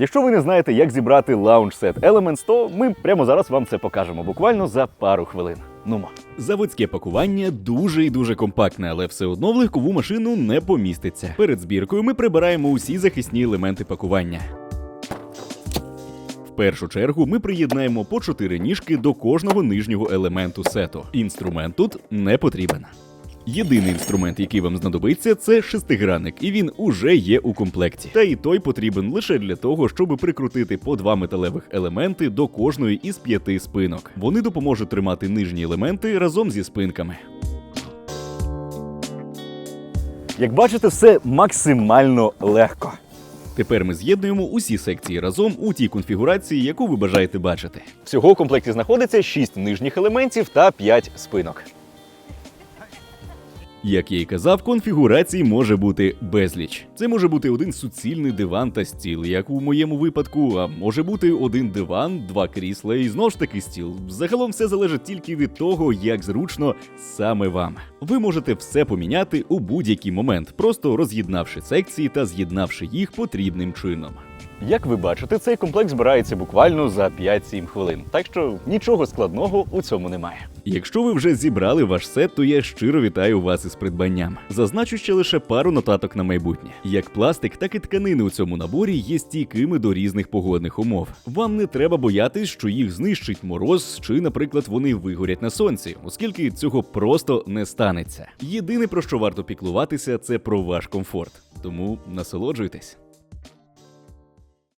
Якщо ви не знаєте, як зібрати лаунж-сет Elements, то ми прямо зараз вам це покажемо, буквально за пару хвилин. Нумо. Заводське пакування дуже і дуже компактне, але все одно в легкову машину не поміститься. Перед збіркою ми прибираємо усі захисні елементи пакування. В першу чергу ми приєднаємо по 4 ніжки до кожного нижнього елементу сету. Інструмент тут не потрібен. Єдиний інструмент, який вам знадобиться, це шестигранник, і він уже є у комплекті. Та і той потрібен лише для того, щоб прикрутити по два металевих елементи до кожної із п'яти спинок. Вони допоможуть тримати нижні елементи разом зі спинками. Як бачите, все максимально легко. Тепер ми з'єднуємо усі секції разом у тій конфігурації, яку ви бажаєте бачити. Всього в комплекті знаходиться 6 нижніх елементів та 5 спинок. Як я й казав, конфігурацій може бути безліч. Це може бути один суцільний диван та стіл, як у моєму випадку, а може бути один диван, два крісла і знову ж таки стіл. Загалом все залежить тільки від того, як зручно саме вам. Ви можете все поміняти у будь-який момент, просто роз'єднавши секції та з'єднавши їх потрібним чином. Як ви бачите, цей комплект збирається буквально за 5-7 хвилин, так що нічого складного у цьому немає. Якщо ви вже зібрали ваш сет, то я щиро вітаю вас із придбанням. Зазначу ще лише пару нотаток на майбутнє. Як пластик, так і тканини у цьому наборі є стійкими до різних погодних умов. Вам не треба боятись, що їх знищить мороз, чи, наприклад, вони вигорять на сонці, оскільки цього просто не станеться. Єдине про що варто піклуватися, це про ваш комфорт. Тому насолоджуйтесь.